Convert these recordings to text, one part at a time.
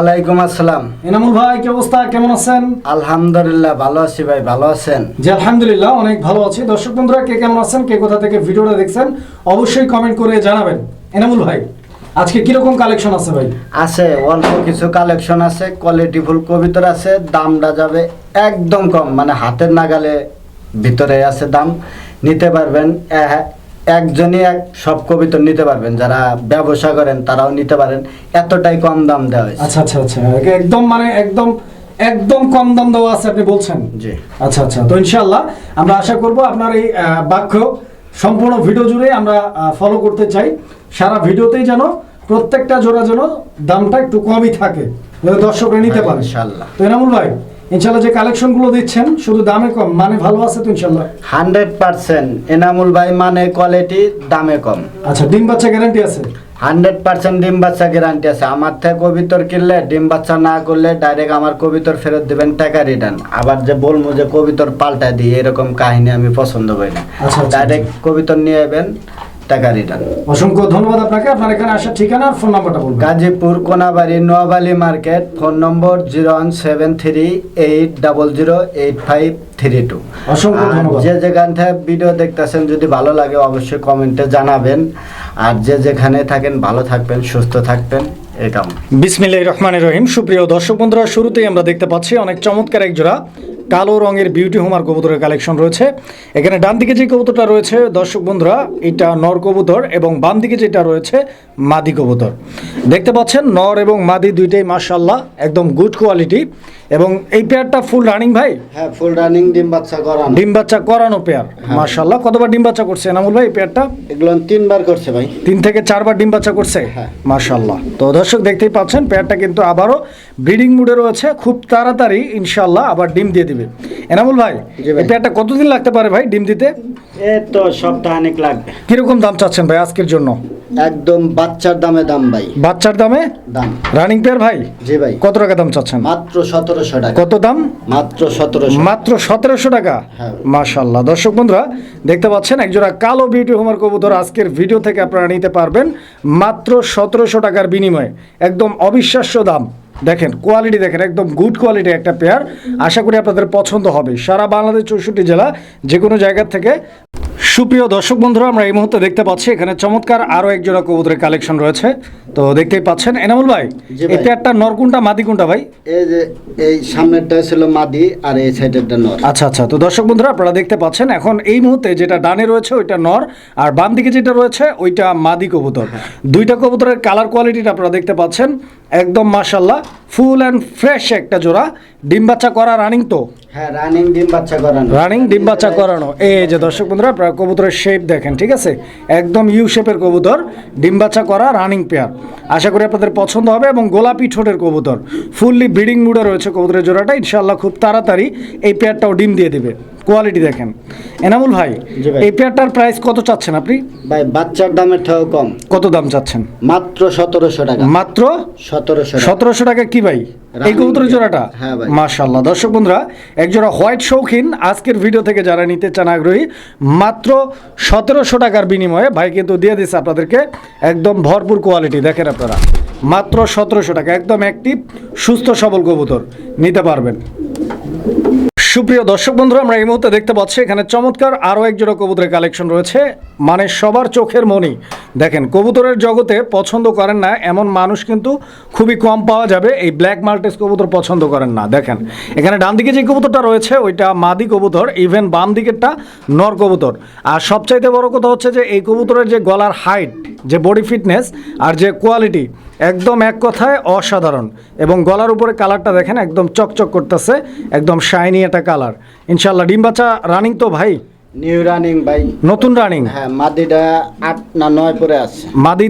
ওয়ালাইকুম আসসালাম। এনামুল ভাই কি অবস্থা? কেমন আছেন? আলহামদুলিল্লাহ ভালো আছি ভাই ভালো আছেন? জি আলহামদুলিল্লাহ অনেক ভালো আছি। দর্শক বন্ধুরা কে কেমন আছেন কে কোথা থেকে ভিডিওটা দেখছেন অবশ্যই কমেন্ট করে জানাবেন। এনামুল ভাই আজকে কীরকম কালেকশন আছে ভাই? আছে অল্প কিছু কালেকশন আছে কোয়ালিটিফুল কবিতর আছে দামটা যাবে একদম কম মানে হাতের নাগালে ভিতরে আছে দাম। নিতে পারবেন এ- একজনই এক সব কবিতর নিতে পারবেন যারা ব্যবসা করেন তারাও নিতে পারেন। এতটাই কম দাম দেওয়া হয়েছে। আচ্ছা আচ্ছা আচ্ছা একদম মানে একদম একদম কম দাম দেওয়া আছে আপনি বলছেন? জি। আচ্ছা আচ্ছা তো ইনশাআল্লাহ আমরা আশা করব আপনার এই বাক্য সম্পূর্ণ ভিডিও জুড়ে আমরা ফলো করতে চাই। সারা ভিডিওতেই যেন প্রত্যেকটা জোড়া যেন দামটা একটু কমই থাকে দর্শকরা নিতে পারে। ইনশাল্লাহ তো এনামুল ভাই ইনশাআল্লাহ যে কালেকশনগুলো দিচ্ছেন শুধু দামে কম মানে ভালো আছে তো ইনশাআল্লাহ? হান্ড্রেড পার্সেন্ট এনামুল ভাই মানে কোয়ালিটি দামে কম। আচ্ছা ডিম বাচ্চা গ্যারান্টি আছে? হান্ড্রেড পার্সেন্ট ডিম বাচ্চা গ্যারান্টি আছে। আমার থেকে কবিতর কিনলে ডিম বাচ্চা না করলে ডাইরেক্ট আমার কবিতর ফেরত দিবেন টাকা রিটার্ন আবার যে বলব যে কবিতর পাল্টা দিই এরকম কাহিনী আমি পছন্দ করি না। আচ্ছা, আচ্ছা, ডাইরেক্ট কবিতর নিয়ে যাবেন টাকা রিটার্ন অসংখ্য ধন্যবাদ আপনাকে। আপনার এখানে আসার ঠিকানা আর ফোন নাম্বারটা বলবেন। Gazipur Konabari Noabali market phone number zero one seven three eight double zero eight five three two অসংখ্য ধন্যবাদ। যে যেখান থেকে ভিডিও দেখতেছেন যদি ভালো লাগে অবশ্যই কমেন্টে জানাবেন। আর যে যেখানে থাকেন ভালো থাকবেন সুস্থ থাকবেন। এই কাম বিসমিল্লাহির রহমানির রহিম। সুপ্রিয় দর্শক বন্ধুরা শুরুতেই আমরা দেখতে পাচ্ছি অনেক চমৎকার এক জোড়া কালো রঙের বিউটি হোমার কবুতরের কালেকশন রয়েছে। এখানে ডান দিকে যে কবুতরটা রয়েছে দর্শক বন্ধুরা এটা নর কবুতর এবং বাম দিকে যেটা রয়েছে মাদি কবুতর। দেখতে পাচ্ছেন নর এবং মাদি দুইটাই মাশাল্লাহ একদম গুড কোয়ালিটি এবং এই পেয়ারটা ফুল রানিং ভাই? হ্যাঁ ফুল রানিং ডিম বাচ্চা করান। ডিম বাচ্চা করানো পেয়ার মাশাল্লাহ কতবার ডিম বাচ্চা করছে এনামুল ভাই এই পেয়ারটা এগুলো তিনবার করছে ভাই। তিন থেকে চারবার ডিম বাচ্চা করছে? হ্যাঁ। মাশাল্লাহ তো দর্শক দেখতেই পাচ্ছেন পেয়ারটা কিন্তু আবারও ব্রিডিং মুডে রয়েছে। খুব তাড়াতাড়ি ইনশাল্লাহ আবার ডিম দিয়ে দিবে। এনামুল ভাই। এই পেয়ারটা কতদিন লাগতে পারে ভাই ডিম দিতে? এ তো সপ্তাহানিক লাগবে। কীরকম দাম চাচ্ছেন ভাই আজকের জন্য? একদম বাচ্চার দামে দাম ভাই। বাচ্চার দামে? দাম। রানিং পেয়ার ভাই? জি ভাই। কত টাকা দাম চাচ্ছেন? মাত্র সতেরোশো টাকা। কত দাম? মাত্র সতেরোশো। মাত্র সতেরোশো টাকা? হ্যাঁ। মাশাল্লাহ। দর্শক বন্ধুরা দেখতে পাচ্ছেন একজোড়া কালো বিউটি হোমার কবুতর আজকের ভিডিও থেকে আপনারা নিতে পারবেন মাত্র সতেরোশো টাকার বিনিময়ে। একদম অবিশ্বাস্য দাম। দেখেন কোয়ালিটি দেখেন, একদম গুড কোয়ালিটি একটা পেয়ার আশা করি আপনাদের পছন্দ হবে। সারা বাংলাদেশ চৌষট্টি জেলা যে কোনো জায়গা থেকে। সুপ্রিয় দর্শক বন্ধুরা, আমরা এই মুহূর্তে দেখতে পাচ্ছি, এখানে চমৎকার আরও একজোড়া কবুতরের কালেকশন রয়েছে। তো দেখতেই পাচ্ছেন। এনামুল ভাই জি ভাই। এই পেয়ারটা নরকুনটা মাদি কোনটা ভাই? এই যে এই সামনেরটা ছিল মাদি আর এই সাইডেরটা নর। আচ্ছা আচ্ছা। তো দর্শক বন্ধুরা আপনারা দেখতে পাচ্ছেন এখন এই মুহূর্তে যেটা ডানে রয়েছে ওইটা নর আর বাম দিকে যেটা রয়েছে ওইটা মাদি কবুতর। দুইটা কবুতরের কালার কোয়ালিটিটা আপনারা দেখতে পাচ্ছেন। একদম মাশাল্লাহ ফুল অ্যান্ড ফ্রেশ একটা জোড়া। ডিম বাচ্চা করা রানিং তো? হ্যাঁ রানিং ডিম বাচ্চা করানো। রানিং ডিম বাচ্চা করানো। এই যে দর্শক বন্ধুরা আপনারা কবুতরের শেপ দেখেন ঠিক আছে? একদম ইউ শেপের কবুতর ডিম বাচ্চা করা রানিং পেয়ার আশা করি আপনাদের পছন্দ হবে এবং গোলাপি ঠোঁটের কবুতর। ফুললি ব্রিডিং মুডে রয়েছে কবুতরের জোড়াটা। ইনশাল্লাহ খুব তাড়াতাড়ি এই পেয়ারটাও ডিম দিয়ে দেবে। কোয়ালিটি দেখেন। এনামুল ভাই এই পেয়ারটার প্রাইস কত চাচ্ছেন আপনি? ভাই বাচ্চার দামের থেকেও কম। কত দাম চাচ্ছেন? মাত্র সতেরোশো টাকা। মাত্র সতেরোশো টাকা। সতেরোশো টাকা কি ভাই? এই পেয়ার। জোড়াটা? হ্যাঁ ভাই। মাশাল্লাহ দর্শক বন্ধুরা একজোড়া হোয়াইট শৌখিন আজকের ভিডিও থেকে যারা নিতে চান আগ্রহী মাত্র সতেরোশো টাকার বিনিময়ে ভাই কিন্তু দিয়ে দিচ্ছে আপনাদেরকে একদম ভরপুর কোয়ালিটি দেখেন আপনারা মাত্র সতেরোশো টাকা। একদম অ্যাক্টিভ সুস্থ সবল কবুতর। নিতে পারবেন। সুপ্রিয় দর্শক বন্ধুরা, আমরা এই মুহূর্তে দেখতে পাচ্ছি, এখানে চমৎকার আরও এক জোড়া কবুতরের কালেকশন রয়েছে। মানে সবার চোখের মনি। দেখেন, কবুতরের জগতে পছন্দ করেন না, এমন মানুষ কিন্তু খুবই কম পাওয়া যাবে। এই ব্ল্যাক মাল্টেস কবুতর পছন্দ করেন না। দেখেন, এখানে ডান দিকে যে কবুতরটা রয়েছে, ওইটা মাদি কবুতর ইভেন বাম দিকেরটা নর কবুতর। আর সবচাইতে বড় কথা হচ্ছে যে, এই কবুতরের যে গলার হাইট যে বডি ফিটনেস আর যে কোয়ালিটি একদম এক কথায় অসাধারণ। এবং গলার উপরে কালারটা দেখেন, একদম চকচক করতেছে, একদম শাইনি একটা কালার ইনশাল্লাহ ডিম বাচ্চা রানিং তো ভাই। নিউ রানিং ভাই নতুন রানিং হ্যাঁ মাদিটা আট না নয় পরে আছে। মাদি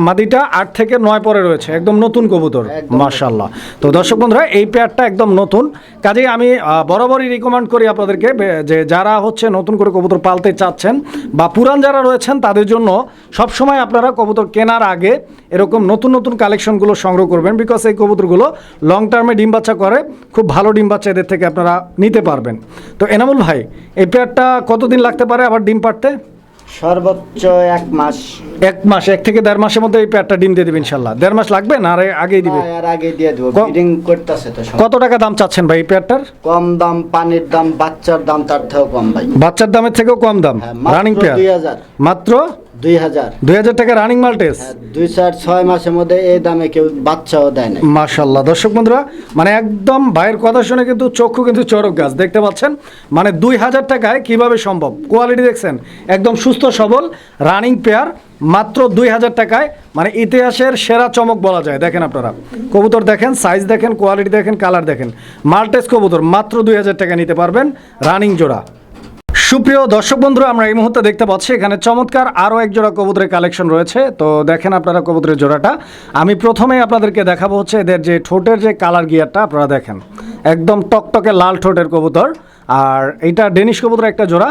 মাদিটা আট থেকে নয় পরে রয়েছে একদম নতুন কবুতর মার্শাল্লাহ তো দর্শক বন্ধুরা এই পেয়ারটা একদম নতুন। কাজেই আমি বরাবরই রিকমেন্ড করি আপনাদেরকে যে যারা হচ্ছে নতুন করে কবুতর পালতে চাচ্ছেন বা পুরান যারা রয়েছেন তাদের জন্য সবসময় আপনারা কবুতর কেনার আগে এরকম নতুন নতুন কালেকশনগুলো সংগ্রহ করবেন বিকজ এই কবুতরগুলো লং টার্মে ডিম বাচ্চা করে খুব ভালো ডিম বাচ্চা এদের থেকে আপনারা নিতে পারবেন। তো এনামুল ভাই এই পেয়ারটা কতদিন লাগতে পারে আবার ডিম পাড়তে? সর্বোচ্চ এক মাস। এক মাস এক থেকে দেড় মাসের মধ্যে এই পেয়ারটা ডিম দিয়ে দিবে ইনশাল্লাহ। দেড় মাস লাগবে না আর আগেই দিবে? এর আগে দিয়ে দেবো। ব্রিডিং করতেছে তো কত টাকা দাম চাচ্ছেন ভাই এই পেয়ারটার? কম দাম পানির দাম বাচ্চার দাম তার থেকেও কম ভাই। বাচ্চার দামের থেকেও কম দাম? হ্যাঁ, রানিং পেয়ার দুই হাজার। মাত্র? দুই হাজার। দুই হাজার টাকা রানিং মাল্টেস দুই চার ছয় মাসের মধ্যে এই দামে কেউ বাচ্চাও দেয় না মাশাল্লাহ দর্শক বন্ধুরা মানে একদম ভাইয়ের কথা শুনে কিন্তু চক্ষু কিন্তু চরক গাছ। দেখতে পাচ্ছেন? মানে দুই হাজার টাকায় কীভাবে সম্ভব? কোয়ালিটি দেখছেন? একদম সুস্থ সবল রানিং পেয়ার মাত্র দুই হাজার টাকায়। মানে ইতিহাসের সেরা চমক বলা যায়। দেখেন আপনারা। কবুতর দেখেন সাইজ দেখেন কোয়ালিটি দেখেন কালার দেখেন। মাল্টেস কবুতর মাত্র দুই হাজার টাকা নিতে পারবেন রানিং জোড়া। সুপ্রিয় দর্শক বন্ধুরা, আমরা এই মুহূর্তে দেখতে পাচ্ছি, এখানে চমৎকার আরও এক জোড়া কবুতরের কালেকশন রয়েছে। তো দেখেন আপনারা কবুতরের জোড়াটা। আমি প্রথমেই আপনাদেরকে দেখাবো হচ্ছে এদের যে ঠোঁটের যে কালার গিয়ারটা, আপনারা দেখেন। একদম টকটকে লাল ঠোঁটের কবুতর। আর এটা ডেনিশ কবুতরের একটা জোড়া।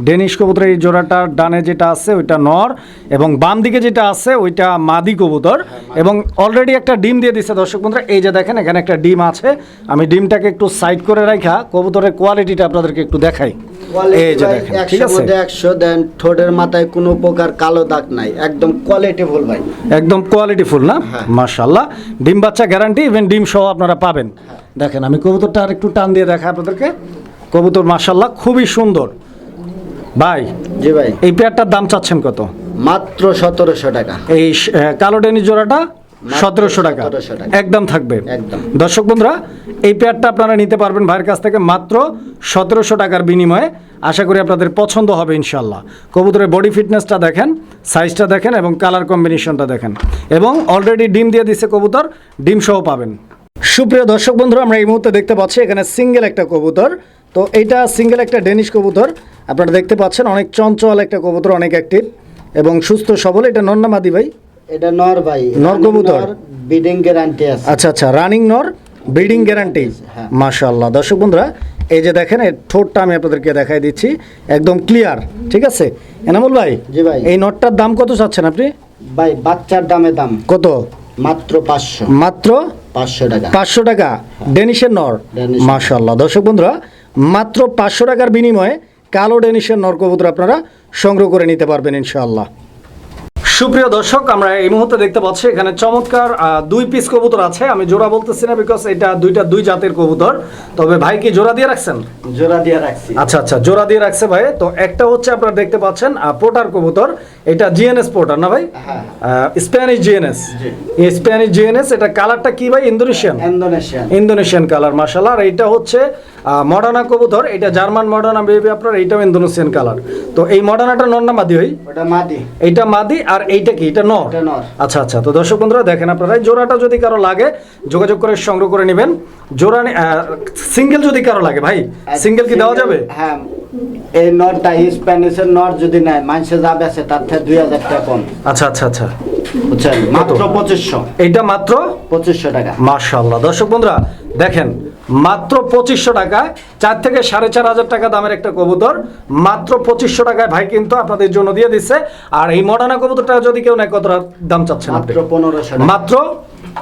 ডেনিশ কবুতরের এই জোড়াটার ডানে যেটা আছে ওইটা নর এবং বাম দিকে যেটা আছে ওইটা মাদি কবুতর। এবং অলরেডি একটা ডিম দিয়ে দিচ্ছে দর্শক বন্ধুরা। এই যে দেখেন এখানে একটা ডিম আছে। আমি ডিমটাকে একটু সাইড করে রাখা কবুতরের কোয়ালিটিটা আপনাদেরকে একটু দেখাই। এই যে দেখেন ঠিক আছে? মধ্যে একশো দেন ঠোঁটের মাথায় কোনো প্রকার কালো দাগ নাই। একদম কোয়ালিটি ফুল ভাই। একদম কোয়ালিটি ফুল না? হ্যাঁ। মাশাল্লাহ ডিম বাচ্চা গ্যারান্টি ইভেন ডিম সহ আপনারা পাবেন। দেখেন আমি কবুতরটা আর একটু টান দিয়ে দেখা আপনাদেরকে। কবুতর মাশাল্লাহ খুবই সুন্দর। ভাই জি ভাই। এই পেয়ারটার দাম চাচ্ছেন কত? মাত্র সতেরোশো টাকা। এই কালো ডেনি জোড়াটা সতেরোশো টাকা। একদম থাকবে। দর্শক বন্ধুরা এই পেয়ারটা আপনারা নিতে পারবেন ভাইয়ের কাছ থেকে মাত্র সতেরোশো টাকার বিনিময়ে। আশা করি আপনাদের পছন্দ হবে ইনশাল্লাহ কবুতরের বডি ফিটনেসটা দেখেন সাইজটা দেখেন এবং কালার কম্বিনেশনটা দেখেন। এবং অলরেডি ডিম দিয়ে দিচ্ছে কবুতর ডিম সহ পাবেন। সুপ্রিয় দর্শক বন্ধুরা আমরা এই মুহূর্তে দেখতে পাচ্ছি এখানে সিঙ্গেল একটা কবুতর। তো এইটা সিঙ্গেল একটা ডেনিশ কবুতর। আপনারা দেখতে পাচ্ছেন অনেক চঞ্চল একটা কবুতর অনেক অ্যাক্টিভ এবং সুস্থ সবল। এটা নন্নামাদি ভাই? এটা নর ভাই। নর কবুতর? ব্রিডিং গ্যারান্টি আছে। আচ্ছা আচ্ছা রানিং নর ব্রিডিং গ্যারান্টি হ্যাঁ। মাশাআল্লাহ। দর্শক বন্ধুরা এই যে দেখেন এর ঠোঁটটা আমি আপনাদেরকে দেখাই দিচ্ছি একদম ক্লিয়ার ঠিক আছে? এনামুল ভাই জি ভাই। এই নটটার দাম কত চাচ্ছেন আপনি? ভাই বাচ্চার দামে দাম। কত? মাত্র পাঁচশো। মাত্র পাঁচশো টাকা। পাঁচশো টাকা। ডেনিশের নর। ডেনিশ। মাশাআল্লাহ। দর্শক বন্ধুরা মাত্র পাঁচশো টাকার বিনিময়ে কালো ডেনিশের নর আপনারা সংগ্রহ করে নিতে পারবেন ইনশাআল্লাহ। সুপ্রিয় দর্শক আমরা এই মুহূর্তে দেখতে পাচ্ছি এখানে চমৎকার দুই পিস কবুতর আছে। আমি জোড়া বলতেছি না বিকজ এটা দুইটা দুই জাতের কবুতর। তবে ভাই কি জোড়া দিয়ে রাখছেন? জোড়া দিয়ে রাখছি। আচ্ছা আচ্ছা জোড়া দিয়ে রাখছে ভাই। তো একটা হচ্ছে আপনারা দেখতে পাচ্ছেন পোটার কবুতর। এটা জিএনএস পোটার না ভাই? হ্যাঁ। স্প্যানিশ জিএনএস স্প্যানিশ জিএনএস এটা কালারটা কি ভাই? ইন্দোনেশিয়ান ইন্দোনেশিয়ান ইন্দোনেশিয়ান কালার মাশাআল্লাহ। আর এইটা হচ্ছে মডার্না কবুতর এটা জার্মান মডার্না বেবি আপনার এইটাও ইন্দোনেশিয়ান কালার। তো এই মডার্নাটা নর না মাদি ভাই? ওটা মাদি। এইটা মাদি আর এইটা কি? এটা নর? এটা। আচ্ছা আচ্ছা। তো দর্শক বন্ধুরা দেখেন আপনারা জোড়াটা যদি কারও লাগে যোগাযোগ করে সংগ্রহ করে নেবেন। জোড়া সিঙ্গেল যদি কারও লাগে ভাই সিঙ্গেল কি দেওয়া যাবে? হ্যাঁ। এই নরটা স্প্যানিশের নর যদি নেয় মানুষে যাবে আছে তার থেকে দুই হাজার টাকা কম। আচ্ছা আচ্ছা আচ্ছা। বুঝছেন? মাত্র পঁচিশশো। এইটা মাত্র? পঁচিশশো টাকা। মাশাল্লাহ দর্শক বন্ধুরা দেখেন মাত্র পঁচিশশো টাকায় চার থেকে সাড়ে চার হাজার টাকা দামের একটা কবুতর মাত্র পঁচিশশো টাকায় ভাই কিন্তু আপনাদের জন্য দিয়ে দিচ্ছে আর এই মডার্না কবুতরটা যদি কেউ নেয় কত দাম চাচ্ছেন মাত্র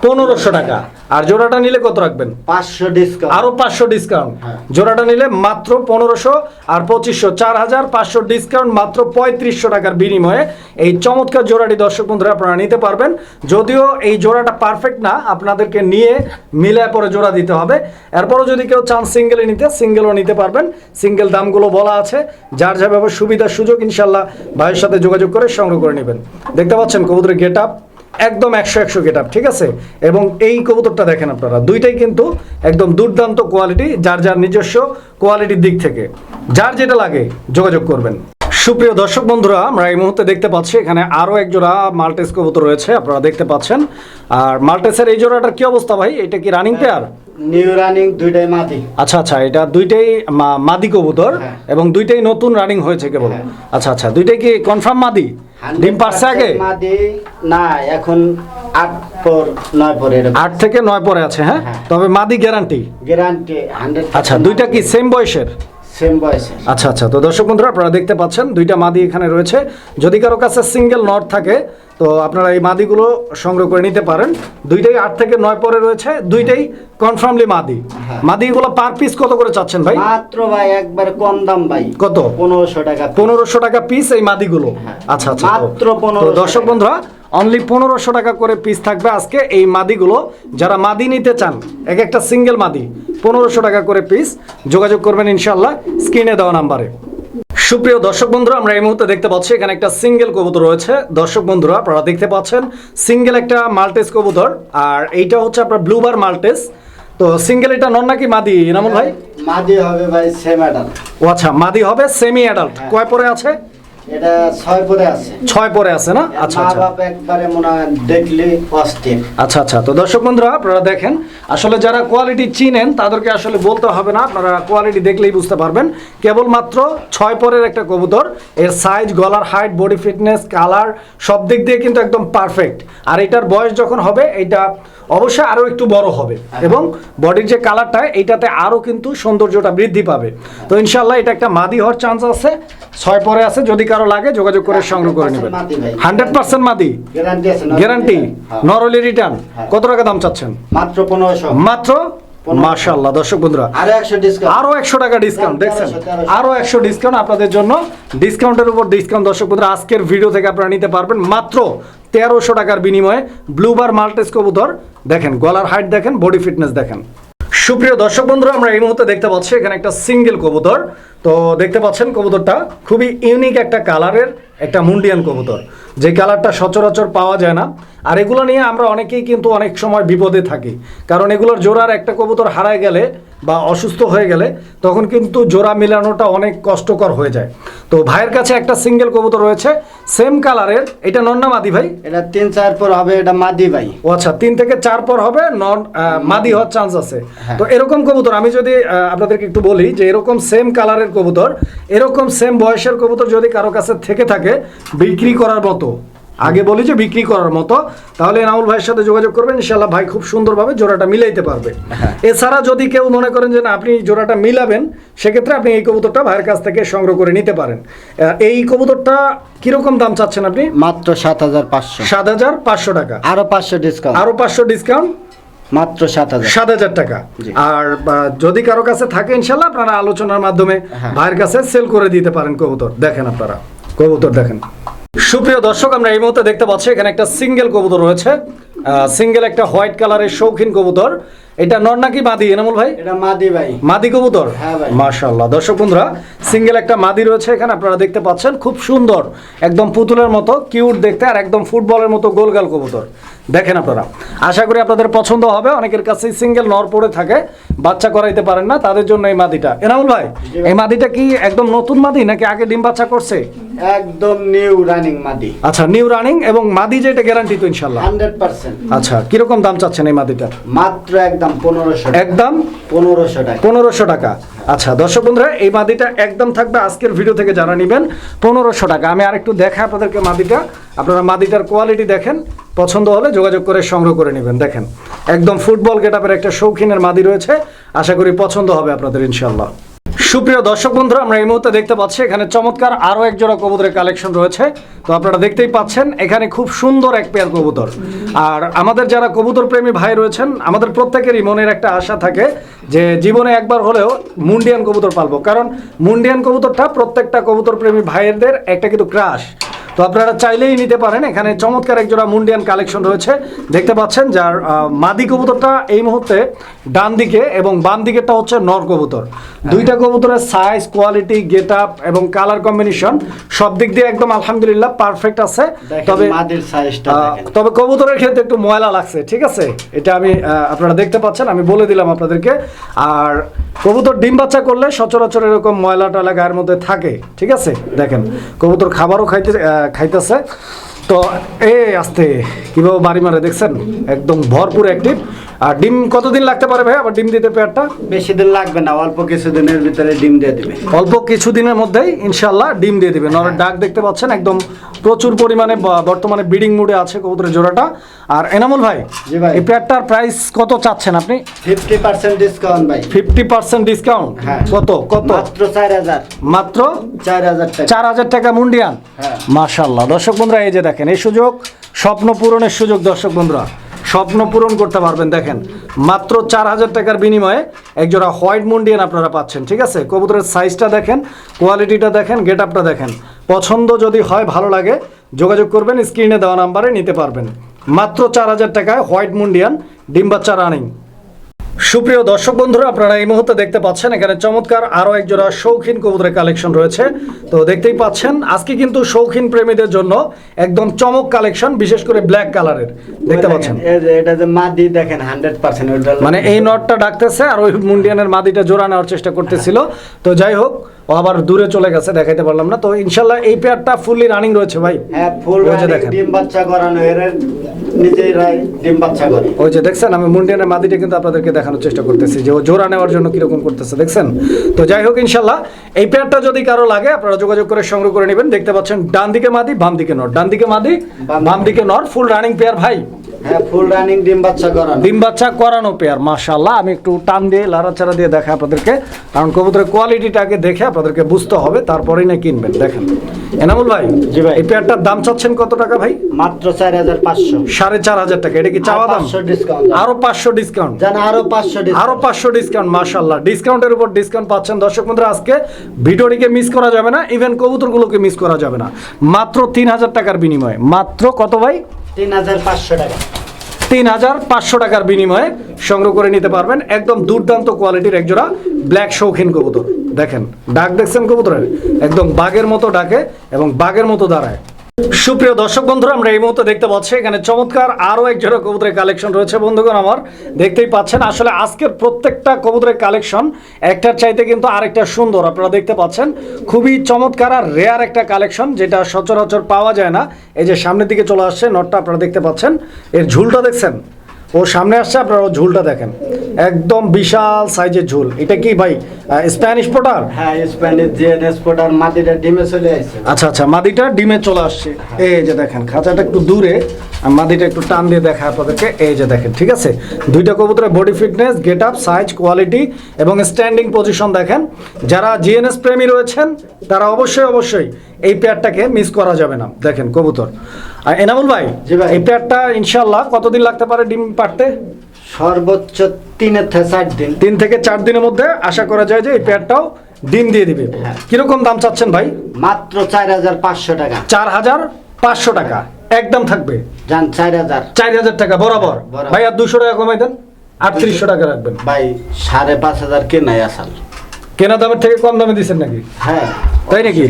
পনেরোশো টাকা। আর জোড়াটা নিলে কত রাখবেন? পাঁচশো ডিসকাউন্ট আরও পাঁচশো ডিসকাউন্ট হ্যাঁ। জোড়াটা নিলে মাত্র পনেরোশো আর পঁচিশশো। চার হাজার পাঁচশো ডিসকাউন্ট মাত্র পঁয়ত্রিশশো টাকার বিনিময়ে এই চমৎকার জোড়াটি দর্শক বন্ধুরা আপনারা নিতে পারবেন। যদিও এই জোড়াটা পারফেক্ট না আপনাদেরকে নিয়ে মিলে পরে জোড়া দিতে হবে। এরপরও যদি কেউ চান সিঙ্গেলে নিতে সিঙ্গেলও নিতে পারবেন। সিঙ্গেল দামগুলো বলা আছে। যার যেভাবে সুবিধা সুযোগ ইনশাল্লাহ ভাইয়ের সাথে যোগাযোগ করে সংগ্রহ করে নেবেন। দেখতে পাচ্ছেন কবুতরের গেট আপ একদম একশো একশো গেট ঠিক আছে? এবং এই কবুতরটা দেখেন আপনারা, দুইটাই কিন্তু একদম দুর্দান্ত কোয়ালিটি যার যার নিজস্ব কোয়ালিটির দিক থেকে। যার যেটা লাগে, যোগাযোগ করবেন। সুপ্রিয় দর্শক বন্ধুরা, আমরা এই মুহূর্তে দেখতে পাচ্ছি এখানে আরও এক জোড়া মাল্টেস কবুতর রয়েছে, আপনারা দেখতে পাচ্ছেন। আর মাল্টেসের এই জোড়াটার কি অবস্থা ভাই? এটা কি রানিং পেয়ার নিউ রানিং দুইটাই মাদি। আচ্ছা আচ্ছা এটা দুইটাই মাদি কবুতর হ্যাঁ। এবং দুইটাই নতুন রানিং হয়েছে কেবল? হ্যাঁ। আচ্ছা আচ্ছা দুইটাই কি কনফার্ম মাদি? ডিম পারছে আগে? মাদি না এখন আট পর নয় পরে আট থেকে নয় পরে আছে হ্যাঁ? হ্যাঁ। তবে মাদি গ্যারান্টি গ্যারান্টি আচ্ছা দুইটা কি সেম বয়সের? আচ্ছা আচ্ছা। তো দর্শক বন্ধুরা আপনারা দেখতে পাচ্ছেন দুইটা মাদি এখানে রয়েছে। যদি কারও কাছে সিঙ্গেল নট থাকে তো আপনারা এই মাদিগুলো সংগ্রহ করে নিতে পারেন। দুইটাই আট থেকে নয় পরে রয়েছে দুইটাই কনফার্মলি মাদি। হ্যাঁ। মাদিগুলো পার পিস কত করে চাচ্ছেন ভাই? মাত্র ভাই একবার কম দাম ভাই। কত? পনেরোশো টাকা পনেরোশো টাকা পিস এই মাদিগুলো। হ্যাঁ। আচ্ছা আচ্ছা। মাত্র 1500 দর্শক। বন্ধুরা অনলি পনেরোশো টাকা করে পিস থাকবে আজকে এই মাদিগুলো। যারা মাদি নিতে চান এক একটা সিঙ্গেল মাদি পনেরোশো টাকা করে পিস যোগাযোগ করবেন ইনশাল্লাহ স্ক্রিনে দেওয়া নাম্বারে। সুপ্রিয় দর্শক বন্ধুরা আমরা এই মুহূর্তে দেখতে পাচ্ছি এখানে একটা সিঙ্গেল কবুতর রয়েছে। দর্শক বন্ধুরা আপনারা দেখতে পাচ্ছেন সিঙ্গেল একটা মাল্টেস কবুতর আর এইটা হচ্ছে আপনার ব্লুবার মাল্টেস তো সিঙ্গেল এটা নন নাকি মাদি ইনামুল ভাই? মাদি হবে ভাই সেম অ্যাডাল ও আচ্ছা মাদি হবে সেমি অ্যাডাল্ট। কয় পরে আছে? এটা ছয় পরে আছে। ছয় পরে আছে না? আচ্ছা আচ্ছা। একবারে মনে দেখলে অস্থির আচ্ছা আচ্ছা। তো দর্শক বন্ধুরা আপনারা দেখেন আসলে যারা কোয়ালিটি চিনেন তাদেরকে আসলে বলতে হবে না আপনারা কোয়ালিটি দেখলেই বুঝতে পারবেন। কেবলমাত্র ছয় পরের একটা কবুতর এর সাইজ গলার হাইট বডি ফিটনেস কালার সব দিক দিয়ে কিন্তু একদম পারফেক্ট আর এটার বয়স যখন হবে এটা অবশ্যই আরও একটু বড় হবে। এবং বডির যে কালারটা এইটাতে আরও কিন্তু সৌন্দর্যটা বৃদ্ধি পাবে। তো ইনশাল্লাহ এটা একটা মাদি হওয়ার চান্স আছে। ছয় পরে আছে যদি কারও লাগে যোগাযোগ করে সংগ্রহ করে নেবেন। হান্ড্রেড পার্সেন্ট মাদি। গ্যারান্টি। নরলি রিটার্ন। কত টাকা দাম চাচ্ছেন? মাত্র পনেরোশো। মাত্র মাশাআল্লাহ দর্শক বন্ধুরা আরও একশো টাকা ডিসকাউন্ট দেখছেন। আরও একশো ডিসকাউন্ট আপনাদের জন্য ডিসকাউন্টের উপর ডিসকাউন্ট দর্শক বন্ধুরা আজকের ভিডিও থেকে আপনারা নিতে পারবেন মাত্র তেরোশো টাকার বিনিময়ে ব্লুবার মাল্টেস কবুতর দেখেন গলার হাইট দেখেন বডি ফিটনেস দেখেন। সুপ্রিয় দর্শক বন্ধুরা আমরা এই মুহূর্তে দেখতে পাচ্ছি এখানে একটা সিঙ্গেল কবুতর। তো দেখতে পাচ্ছেন কবুতরটা খুবই ইউনিক একটা কালারের একটা মুন্ডিয়ান কবুতর। যে কালারটা সচরাচর পাওয়া যায় না। আর এগুলো নিয়ে আমরা অনেকেই কিন্তু অনেক সময় বিপদে থাকি। কারণ এগুলোর জোড়ার একটা কবুতর হারায় গেলে বা অসুস্থ হয়ে গেলে তখন কিন্তু জোড়া মেলানোটা অনেক কষ্টকর হয়ে যায়। তো ভাইয়ের কাছে একটা সিঙ্গেল কবুতর রয়েছে সেম কালারের। এটা নন্না মাদি ভাই? এটা তিন চার পর হবে এটা মাদি ভাই। ও আচ্ছা তিন থেকে চার পর হবে নন মাদি। হওয়ার চান্স আছে। হ্যাঁ। তো এরকম কবুতর আমি যদি আপনাদেরকে একটু বলি যে এরকম সেম কালারের কবুতর এরকম সেম বয়সের কবুতর যদি কারও কাছে থেকে থাকে বিক্রি করার মতো। আগে বলি যে বিক্রি করার মতো। তাহলে এনামুল ভাইয়ের সাথে যোগাযোগ করবেন ইনশাল্লাহ ভাই খুব সুন্দরভাবে জোড়াটা মিলাইতে পারবে। হ্যাঁ। এছাড়া যদি কেউ মনে করেন যে না আপনি জোড়াটা মিলাবেন সেক্ষেত্রে আপনি এই কবুতরটা ভাইয়ের কাছ থেকে সংগ্রহ করে নিতে পারেন। এই কবুতরটা কীরকম দাম চাচ্ছেন আপনি? মাত্র সাত হাজার পাঁচশো। সাত হাজার পাঁচশো টাকা। আরও পাঁচশো ডিসকাউন্ট আরও পাঁচশো ডিসকাউন্ট মাত্র সাত হাজার। সাত হাজার টাকা। আর যদি কারও কাছে থাকে ইনশাল্লাহ আপনারা আলোচনার মাধ্যমে হ্যাঁ। ভাইয়ের কাছে সেল করে দিতে পারেন কবুতর। দেখেন আপনারা। কবুতর দেখেন। সুপ্রিয় দর্শক, আমরা এই মুহূর্তে দেখতে পাচ্ছি এখানে একটা সিঙ্গেল কবুতর রয়েছে। সিঙ্গেল একটা হোয়াইট কালারের শৌখিন কবুতর। এটা নর নাকি মাদি এনামুল ভাই? এটা মাদি ভাই। মাদি কবুতর? হ্যাঁ ভাই। মাশাআল্লাহ। দর্শক বন্ধুরা সিঙ্গেল একটা মাদি রয়েছে এখানে আপনারা দেখতে পাচ্ছেন খুব সুন্দর একদম পুতুলের মতো কিউট দেখতে আর একদম ফুটবলের মতো গোলগাল কবুতর। দেখেন আপনারা। আশা করি আপনাদের পছন্দ হবে অনেকের কাছে সিঙ্গেল নর পড়ে থাকে বাচ্চা করাইতে পারেন না তাদের জন্য এই মাদিটা। এনামুল ভাই এই মাদিটা কি একদম নতুন মাদি নাকি আগে ডিম বাচ্চা করছে? একদম নিউ রানিং মাদি। আচ্ছা নিউ রানিং এবং মাদি যেটা গ্যারান্টি তো হান্ড্রেড পার্সেন্ট আচ্ছা কীরকম দাম চাচ্ছেন এই মাদিটার? মাত্র একদম একদম? পনেরোশো টাকা। পনেরোশো টাকা। আচ্ছা দর্শক বন্ধুরা এই মাদিটা একদম থাকবে আজকের ভিডিও থেকে যারা নেবেন পনেরোশো টাকা। আমি আরেকটু দেখাই আপনাদেরকে মাদিটা। আপনারা মাদিটার কোয়ালিটি দেখেন পছন্দ হলে যোগাযোগ করে সংগ্রহ করে নেবেন। দেখেন একদম ফুটবল গেটাপের একটা শৌখিনের মাদি রয়েছে। আশা করি পছন্দ হবে আপনাদের ইনশাল্লাহ সুপ্রিয় দর্শক বন্ধুরা, আমরা এই মুহূর্তে দেখতে পাচ্ছি, এখানে চমৎকার আরও এক জোড়া কবুতরের কালেকশন রয়েছে। তো আপনারা দেখতেই পাচ্ছেন, এখানে খুব সুন্দর এক পেয়ার কবুতর। আর আমাদের যারা কবুতর প্রেমী ভাই রয়েছেন, আমাদের প্রত্যেকেরই মনের একটা আশা থাকে যে জীবনে একবার হলেও মুন্ডিয়ান কবুতর পালবো। কারণ মুন্ডিয়ান কবুতরটা প্রত্যেকটা কবুতর প্রেমী ভাইয়েরদের একটা কিন্তু ক্রাশ তো আপনারা চাইলেই নিতে পারেন। এখানে চমৎকার এক জোড়া মুন্ডিয়ান কালেকশন রয়েছে। দেখতে পাচ্ছেন যার মাদি কবুতরটা এই মুহূর্তে ডান দিকে এবং বাম দিকেরটা হচ্ছে নর কবুতর। দুইটা কবুতরের সাইজ কোয়ালিটি গেট আপ এবং কালার কম্বিনেশন সব দিক দিয়ে একদম আলহামদুলিল্লাহ পারফেক্ট আছে। তবে তবে কবুতরের ক্ষেত্রে একটু ময়লা লাগছে ঠিক আছে? এটা আমি আপনারা দেখতে পাচ্ছেন আমি বলে দিলাম আপনাদেরকে। আর কবুতর ডিম বাচ্চা করলে সচরাচর এরকম ময়লা টয়লা গায়ের মধ্যে থাকে ঠিক আছে? দেখেন কবুতর খাবারও খাইতে খাইতেছে। তো এ আসতে কীভাবে বাড়ি মারে দেখছেন? একদম ভরপুর অ্যাক্টিভ আর ডিম কতদিন লাগতে পারে ভাই আবার ডিম দিতে পেয়ারটা? বেশি দিন লাগবে না অল্প কিছুদিনের ভিতরে ডিম দিয়ে দিবে। অল্প কিছুদিনের মধ্যেই ইনশাল্লাহ ডিম দিয়ে দিবে। নরের ডাক দেখতে পাচ্ছেন একদম প্রচুর পরিমাণে বর্তমানে ব্রিডিং মুডে আছে কবুতরের জোড়াটা। আর এনামুল ভাই জি ভাই। এই পেয়ারটার প্রাইস কত চাচ্ছেন আপনি? ফিফটি পার্সেন্ট ডিসকাউন্ট ভাই। ফিফটি পার্সেন্ট ডিসকাউন্ট হ্যাঁ। কত? কত? মাত্র চার হাজার। মাত্র? চার হাজার টাকা। চার হাজার টাকা মুন্ডিয়ান? হ্যাঁ। মাশাল্লাহ দর্শক বন্ধুরা এই যে দেখেন এই সুযোগ স্বপ্ন পূরণের সুযোগ দর্শক বন্ধুরা। স্বপ্ন পূরণ করতে পারবেন, দেখেন। মাত্র চার হাজার টাকার বিনিময়ে একজোড়া হোয়াইট মুন্ডিয়ান আপনারা পাচ্ছেন, ঠিক আছে? কবুতরের সাইজটা দেখেন কোয়ালিটিটা দেখেন গেট আপটা দেখেন। পছন্দ যদি হয়, ভালো লাগে, যোগাযোগ করবেন স্ক্রিনে দেওয়া নাম্বারে নিতে পারবেন। মাত্র চার হাজার টাকায় হোয়াইট মুন্ডিয়ান ডিম্বাচ্চা রানিং সুপ্রিয় দর্শক বন্ধুরা আপনারা এই মুহূর্তে দেখতে পাচ্ছেন এখানে চমৎকার আরও একজোড়া শৌখিন কবুতরের কালেকশন রয়েছে। তো দেখতেই পাচ্ছেন আজকে কিন্তু শৌখিন প্রেমীদের জন্য একদম চমক কালেকশন বিশেষ করে ব্ল্যাক কালারের। দেখতে পাচ্ছেন? এটা যে মাদি দেখেন হান্ড্রেড পার্সেন্ট মানে এই নটটা ডাকতেছে আর ওই মুন্ডিয়ানের মাদিটা জোড়া নেওয়ার চেষ্টা করতেছিল। তো যাই হোক ও আবার দূরে চলে গেছে দেখাইতে পারলাম না। তো ইনশাল্লাহ এই পেয়ারটা ফুললি রানিং রয়েছে ভাই। হ্যাঁ ফুল ওই যে দেখেন। ডিম বাচ্চা করানো এর নিজেরাই ডিম বাচ্চা করে। ওই যে দেখছেন আমি মুন্ডিয়ানের মাদিটা কিন্তু আপনাদেরকে দেখানোর চেষ্টা করতেছি যে ও জোড়া নেওয়ার জন্য কীরকম করতেছে দেখছেন? তো যাই হোক ইনশাল্লাহ এই পেয়ারটা যদি কারও লাগে আপনারা যোগাযোগ করে সংগ্রহ করে নেবেন। দেখতে পাচ্ছেন ডান দিকে মাদি বাম দিকে নর। ডান দিকে মাদি বাম দিকে নর। ফুল রানিং পেয়ার ভাই। হ্যাঁ ফুল রানিং ডিম বাচ্চা করানো। ডিম বাচ্চা করানো পেয়ার মাশাল্লাহ আমি একটু টান দিয়ে লাড়াচাড়া দিয়ে দেখা আপনাদেরকে। কারণ কবুতরের কোয়ালিটিটাকে দেখে আপনাদেরকে বুঝতে হবে তারপরেই না কিনবেন। দেখেন। এনামুল ভাই জি ভাই। এই পেয়ারটার দাম চাচ্ছেন কত টাকা ভাই? মাত্র চার হাজার পাঁচশো। সাড়ে চার হাজার টাকা। এটা কি চাওয়া দাম? পাঁচশো ডিসকাউন্ট আরও ডিসকাউন্ট জান আরও পাঁচশো আরও পাঁচশো ডিসকাউন্ট মাশাল্লাহ ডিসকাউন্টের উপর ডিসকাউন্ট পাচ্ছেন। দর্শক বন্ধুরা আজকে ভিডিওটিকে মিস করা যাবে না ইভেন কবুতরগুলোকে মিস করা যাবে না। মাত্র তিন হাজার টাকার বিনিময়ে। মাত্র কত ভাই? তিন হাজার পাঁচশো টাকা। তিন হাজার পাঁচশো টাকার বিনিময়ে সংগ্রহ করে নিতে পারবেন একদম দুর্দান্ত কোয়ালিটির একজোড়া ব্ল্যাক শৌখিন কবুতর। দেখেন, ডাক দেখছেন কবুতরের? একদম বাঘের মতো ডাকে এবং বাঘের মতো দাঁড়ায়। সুপ্রিয় দর্শক বন্ধুরা, আমরা এই মুহূর্তে দেখতে পাচ্ছি, এখানে চমৎকার আরও এক জোড়া কবুতরের কালেকশন রয়েছে বন্ধুগণ আমার। দেখতেই পাচ্ছেন, আসলে আজকের প্রত্যেকটা কবুতরের কালেকশন একটার চাইতে কিন্তু আরেকটা সুন্দর। আপনারা দেখতে পাচ্ছেন, খুবই চমৎকার আর রেয়ার একটা কালেকশন, যেটা সচরাচর পাওয়া যায় না। এই যে সামনের দিকে চলে আসছে নটটা, আপনারা দেখতে পাচ্ছেন। এর ঝুলটা দেখছেন? ও সামনে আসছে আপনারা ঝুলটা দেখেন। একদম বিশাল সাইজের ঝুল। এটা কি ভাই স্প্যানিশ পোটার হ্যাঁ স্প্যানিশ জিএনএস পোটার মাটিটা ডিমে চলে আসছে। আচ্ছা আচ্ছা মাদিটা ডিমে চলে আসছে। এই যে দেখেন খাঁচাটা একটু দূরে আর মাদিটা একটু টান দিয়ে দেখা আপনাদেরকে। এই যে দেখেন ঠিক আছে? দুইটা কবুতরের body fitness get up size quality এবং স্ট্যান্ডিং পজিশন দেখেন। যারা জিএনএস প্রেমী রয়েছেন তারা অবশ্যই অবশ্যই এই পেয়ারটাকে মিস করা যাবে না। দেখেন কবুতর। আর এনামুল ভাই। এই পেয়ারটা ইনশাল্লাহ কতদিন লাগতে পারে ডিম পারতে সর্বোচ্চ থেকে চার দিন। তিন থেকে চার দিনের মধ্যে আশা করা যায় যে এই পেয়ারটাও ডিম দিয়ে দিবে। হ্যাঁ। কীরকম দাম চাচ্ছেন ভাই? মাত্র চার হাজার পাঁচশো টাকা। চার হাজার পাঁচশো টাকা। একদম থাকবে? যান চার হাজার। চার হাজার টাকা বরাবর? বরাবর। ভাই আর দুশো টাকা কমাই দেন আটত্রিশশো টাকা রাখবেন। ভাই সাড়ে পাঁচ হাজার কে নাই আসাল। কেনা দামের থেকে কম দামে দিচ্ছেন নাকি? হ্যাঁ। তাই নাকি?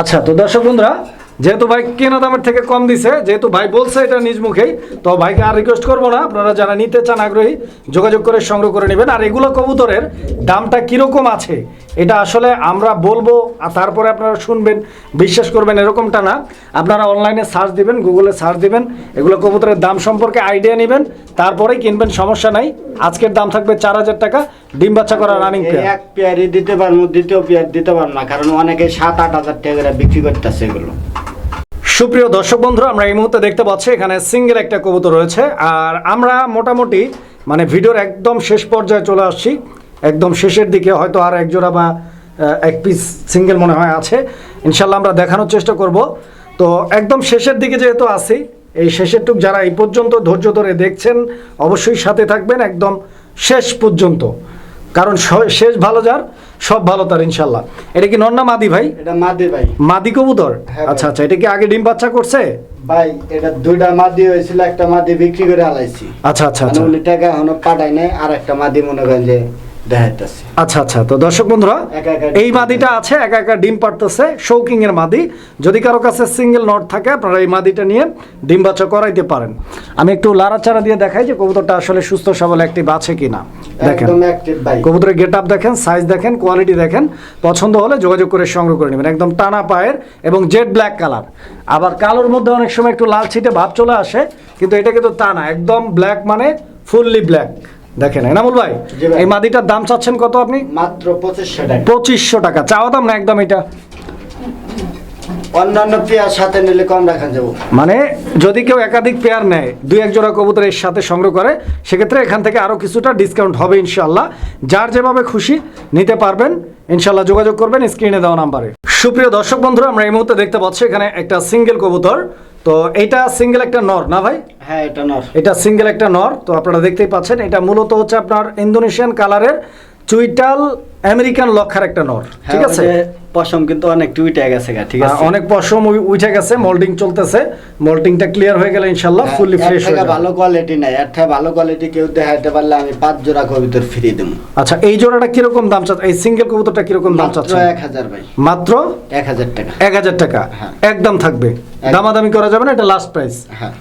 আচ্ছা তো দর্শক বন্ধুরা যেহেতু ভাই কেনা দামের থেকে কম দিছে যেহেতু ভাই বলছে এটা নিজ মুখেই তো ভাইকে আর রিকোয়েস্ট করব না। আপনারা যারা নিতে চান আগ্রহী যোগাযোগ করে সংগ্রহ করে নেবেন। আর এগুলো কবুতরের দামটা কীরকম আছে এটা আসলে আমরা বলব আর তারপরে আপনারা শুনবেন বিশ্বাস করবেন এরকমটা না। আপনারা অনলাইনে সার্চ দিবেন গুগলে সার্চ দিবেন এগুলো কবুতরের দাম সম্পর্কে আইডিয়া নেবেন তারপরেই কিনবেন সমস্যা নাই। আজকের দাম থাকবে চার হাজার টাকা ডিম বাচ্চা করা রানিং এক পেয়ারই দিতে পারব দ্বিতীয় পেয়ার দিতে পারব না কারণ অনেকে সাত আট হাজার টাকা বিক্রি করতেছে এগুলো। সুপ্রিয় দর্শক বন্ধুরা, আমরা এই মুহূর্তে দেখতে পাচ্ছি এখানে সিঙ্গেল একটা কবুতর রয়েছে। আর আমরা মোটামুটি মানে ভিডিওর একদম শেষ পর্যায়ে চলে আসছি। একদম শেষের দিকে হয়তো আর একজোড়া বা এক পিস সিঙ্গেল মনে হয় আছে। ইনশাল্লাহ আমরা দেখানোর চেষ্টা করব। তো একদম শেষের দিকে যেহেতু আছি, এই শেষের টুক যারা এই পর্যন্ত ধৈর্য ধরে দেখছেন, অবশ্যই সাথে থাকবেন। একদম শেষ পর্যন্ত। কারণ শেষ ভালো যার সব ভালো তার ইনশাল্লাহ। এটা কি নন্না মাদি ভাই? এটা মাদি ভাই। মাদি কবুতর? হ্যাঁ আচ্ছা আচ্ছা এটা কি আগে ডিম বাচ্চা করছে? ভাই এটা দুইটা মাদি হয়েছিল একটা মাদি বিক্রি করে আলাইছি। আচ্ছা আচ্ছা মানে আচ্ছা। টাকা এখনও পাঠাই নাই আর একটা মাদি মনে করেন যে আচ্ছা আচ্ছা তো দর্শক বন্ধুরা এই মাদিটা আছে একা একা ডিম পারতেছে শৌকিং এর মাদি। যদি কারও কাছে সিঙ্গেল নট থাকে আপনারা এই মাদিটা নিয়ে ডিম বাচ্চা করাইতে পারেন। আমি একটু লাড়াচাড়া দিয়ে দেখাই যে কবুতরটা আসলে সুস্থ সবল একটি বাছে কিনা। দেখেন কবুতরের গেট আপ দেখেন সাইজ দেখেন কোয়ালিটি দেখেন। পছন্দ হলে যোগাযোগ করে সংগ্রহ করে নেবেন। একদম টানা পায়ের এবং জেড ব্ল্যাক কালার আবার কালোর মধ্যে অনেক সময় একটু লাল ছিটে ভাব চলে আসে কিন্তু এটা কিন্তু তা না একদম ব্ল্যাক মানে ফুললি ব্ল্যাক দেখেন এনামুল ভাই ভাই। এই মাদিটার দাম চাচ্ছেন কত আপনি? মাত্র পঁচিশশো টাকা। পঁচিশশো টাকা। চাওয়া দাম না একদম এটা? অন্যান্য পেয়ার সাথে নিলে কম রাখা যাব। মানে যদি কেউ একাধিক পেয়ার নেয় দুই এক জোড়া কবুতর এর সাথে সংগ্রহ করে সেক্ষেত্রে এখান থেকে আরও কিছুটা ডিসকাউন্ট হবে ইনশাল্লাহ যার যেভাবে খুশি নিতে পারবেন ইনশাল্লাহ যোগাযোগ করবেন স্ক্রিনে দেওয়া নাম্বারে। সুপ্রিয় দর্শক বন্ধুরা আমরা এই মুহূর্তে দেখতে পাচ্ছি এখানে একটা সিঙ্গেল কবুতর। তো এটা সিঙ্গেল একটা নর না ভাই? হ্যাঁ এটা নর। এটা সিঙ্গেল একটা নর। তো আপনারা দেখতেই পাচ্ছেন এটা মূলত হচ্ছে আপনার ইন্দোনেশিয়ান কালারের চুইটাল আমেরিকান লক্ষার একটা নর ঠিক হ্যাঁ, আছে? পশম কিন্তু অনেক টুইটে গেছে ঠিক আছে? অনেক পশম উঠে গেছে মোল্ডিং চলতেছে। মোল্ডিংটা ক্লিয়ার হয়ে গেলে ইনশাল্লাহ হ্যাঁ, ফুললি ফ্রেশ হয়ে ভালো কোয়ালিটি নাই থেকে ভালো কোয়ালিটি কেউ দেখাইতে পারলে আমি পাঁচ জোড়া কবিতর ফ্রি দেবো আচ্ছা এই জোড়াটা কীরকম দাম চাচ্ছে এই সিঙ্গেল কবুতরটা কীরকম দাম মাত্র চাচ্ছে? এক হাজার ভাই। মাত্র? এক হাজার টাকা। এক হাজার টাকা? হ্যাঁ। একদম থাকবে। দামাদামি করা যাবে না এটা লাস্ট প্রাইস হ্যাঁ।